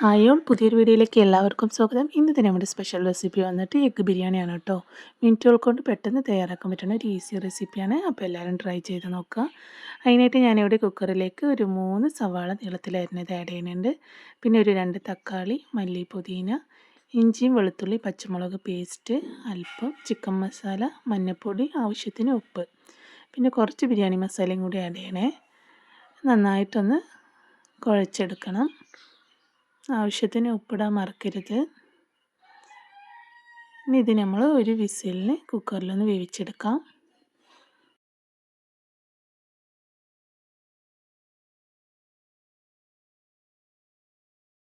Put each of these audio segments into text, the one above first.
Hi all പുതിയൊരു വീഡിയോയിലേക്ക് എല്ലാവർക്കും സ്വാഗതം. ഇന്നത്തെ നമ്മുടെ സ്പെഷ്യൽ റെസിപ്പി വന്നിട്ട് എഗ്ഗ് ബിരിയാണിയാണ് കേട്ടോ മിനിറ്റുകൾ കൊണ്ട് പെട്ടെന്ന് തയ്യാറാക്കാൻ പറ്റുന്ന ഒരു ഈസി റെസിപ്പിയാണ് അപ്പോൾ എല്ലാവരും ട്രൈ ചെയ്ത് നോക്കുക. അതിനായിട്ട് ഞാനിവിടെ കുക്കറിലേക്ക് ഒരു മൂന്ന് സവാള നീളത്തിലരിഞ്ഞത് ആഡ് ചെയ്യുന്നുണ്ട്. പിന്നെ ഒരു രണ്ട് തക്കാളി മല്ലി പുതിന ഇഞ്ചിയും വെളുത്തുള്ളി പച്ചമുളക് പേസ്റ്റ് അല്പം ചിക്കൻ മസാല മഞ്ഞൾപ്പൊടി ആവശ്യത്തിന് ഉപ്പ്. പിന്നെ കുറച്ച് ബിരിയാണി മസാലയും കൂടി ആഡ് ചെയ്യണേ. നന്നായിട്ടൊന്ന് കുഴച്ചെടുക്കണം. ആവശ്യത്തിന് ഉപ്പിടാൻ മറക്കരുത്. ഇനി ഇത് നമ്മൾ ഒരു വിസിലിന് കുക്കറിലൊന്ന് വേവിച്ചെടുക്കാം.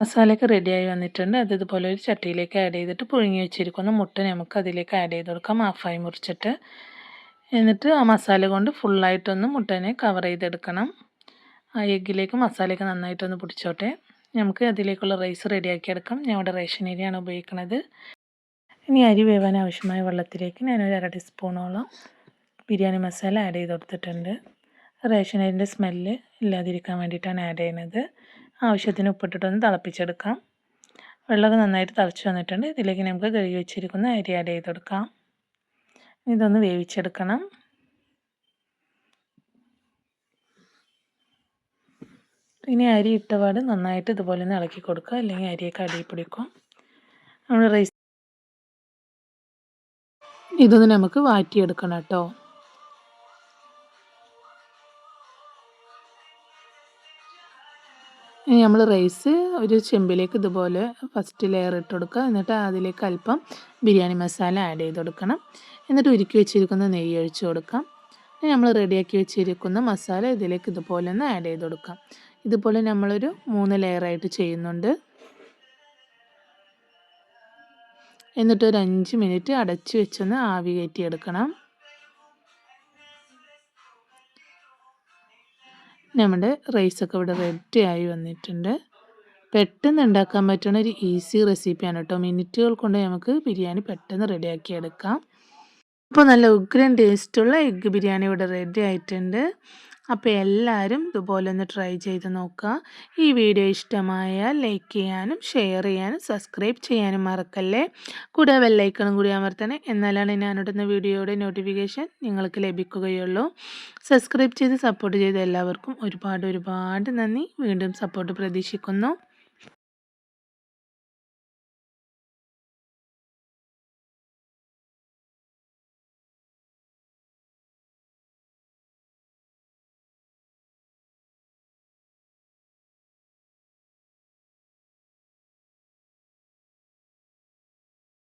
മസാലയൊക്കെ റെഡിയായി വന്നിട്ടുണ്ട്. അത് ഇതുപോലെ ഒരു ചട്ടിയിലേക്ക് ആഡ് ചെയ്തിട്ട് പുഴുങ്ങി വെച്ചിരിക്കുന്ന മുട്ട നമുക്ക് അതിലേക്ക് ആഡ് ചെയ്ത് കൊടുക്കാം. ഹാഫായി മുറിച്ചിട്ട്. എന്നിട്ട് ആ മസാല കൊണ്ട് ഫുള്ളായിട്ടൊന്ന് മുട്ടനെ കവർ ചെയ്തെടുക്കണം. ആ എഗ്ഗിലേക്ക് മസാലയൊക്കെ നന്നായിട്ടൊന്ന് പിടിച്ചോട്ടെ. നമുക്ക് അതിലേക്കുള്ള റൈസ് റെഡിയാക്കി എടുക്കാം ഞാൻ ഇവിടെ റേഷൻ അരിയാണ് ഉപയോഗിക്കുന്നത് ഇനി അരി വേവാൻ ആവശ്യമായ വെള്ളത്തിലേക്ക് ഞാനൊരു അര ടീസ്പൂണോളം ബിരിയാണി മസാല ആഡ് ചെയ്ത് കൊടുത്തിട്ടുണ്ട്. റേഷൻ അരിന്റെ സ്മെല്ല് ഇല്ലാതിരിക്കാൻ വേണ്ടിയിട്ടാണ് ആഡ് ചെയ്യുന്നത്. ആവശ്യത്തിന് ഉപ്പിട്ടിട്ടൊന്ന് തിളപ്പിച്ചെടുക്കാം. വെള്ളമൊക്കെ നന്നായിട്ട് തിളച്ച് വന്നിട്ടുണ്ട്. ഇതിലേക്ക് നമുക്ക് കഴുകി വെച്ചിരിക്കുന്ന അരി ആഡ് ചെയ്ത് കൊടുക്കാം. ഇതൊന്ന് വേവിച്ചെടുക്കണം. ഇനി അരി ഇട്ടപാട് നന്നായിട്ട് ഇതുപോലെ ഒന്ന് ഇളക്കി കൊടുക്കുക. അല്ലെങ്കിൽ അരിയൊക്കെ അടിയിൽ പിടിക്കും നമ്മൾ റൈസ് ഇതൊന്ന് നമുക്ക് വാറ്റിയെടുക്കണം കേട്ടോ. നമ്മൾ റൈസ് ഒരു ചെമ്പിലേക്ക് ഇതുപോലെ ഫസ്റ്റ് ലെയർ ഇട്ട് കൊടുക്കുക. എന്നിട്ട് അതിലേക്ക് അല്പം ബിരിയാണി മസാല ആഡ് ചെയ്ത് കൊടുക്കണം. എന്നിട്ട് ഉരുക്കി വെച്ചിരിക്കുന്ന നെയ്യ് ഒഴിച്ച് കൊടുക്കാം. ഇനി നമ്മൾ റെഡിയാക്കി വെച്ചിരിക്കുന്ന മസാല ഇതിലേക്ക് ഇതുപോലെ ഒന്ന് ആഡ് ചെയ്ത് കൊടുക്കാം. ഇതുപോലെ നമ്മളൊരു മൂന്ന് ലെയറായിട്ട് ചെയ്യുന്നുണ്ട്. എന്നിട്ട് ഒരു അഞ്ച് മിനിറ്റ് അടച്ച് വെച്ചൊന്ന് ആവി കയറ്റിയെടുക്കണം. നമ്മുടെ റൈസൊക്കെ ഇവിടെ റെഡി ആയി വന്നിട്ടുണ്ട്. പെട്ടെന്ന് ഉണ്ടാക്കാൻ പറ്റുന്ന ഒരു ഈസി റെസിപ്പിയാണ് കേട്ടോ. മിനിറ്റുകൾ കൊണ്ട് നമുക്ക് ബിരിയാണി പെട്ടെന്ന് റെഡിയാക്കി എടുക്കാം. അപ്പോൾ നല്ല ഉഗ്രൻ ടേസ്റ്റുള്ള എഗ്ഗ് ബിരിയാണി ഇവിടെ റെഡി ആയിട്ടുണ്ട്. അപ്പോൾ എല്ലാവരും ഇതുപോലെ ഒന്ന് ട്രൈ ചെയ്ത് നോക്കുക ഈ വീഡിയോ ഇഷ്ടമായാൽ ലൈക്ക് ചെയ്യാനും ഷെയർ ചെയ്യാനും സബ്സ്ക്രൈബ് ചെയ്യാനും മറക്കല്ലേ? കൂടെ ബെല്ലൈക്കണും കൂടി അമർത്തണേ. എന്നാലാണ് ഞാനിടുന്ന വീഡിയോയുടെ നോട്ടിഫിക്കേഷൻ നിങ്ങൾക്ക് ലഭിക്കുകയുള്ളൂ. സബ്സ്ക്രൈബ് ചെയ്ത് സപ്പോർട്ട് ചെയ്ത എല്ലാവർക്കും ഒരുപാട് ഒരുപാട് നന്ദി. വീണ്ടും സപ്പോർട്ട് പ്രതീക്ഷിക്കുന്നു.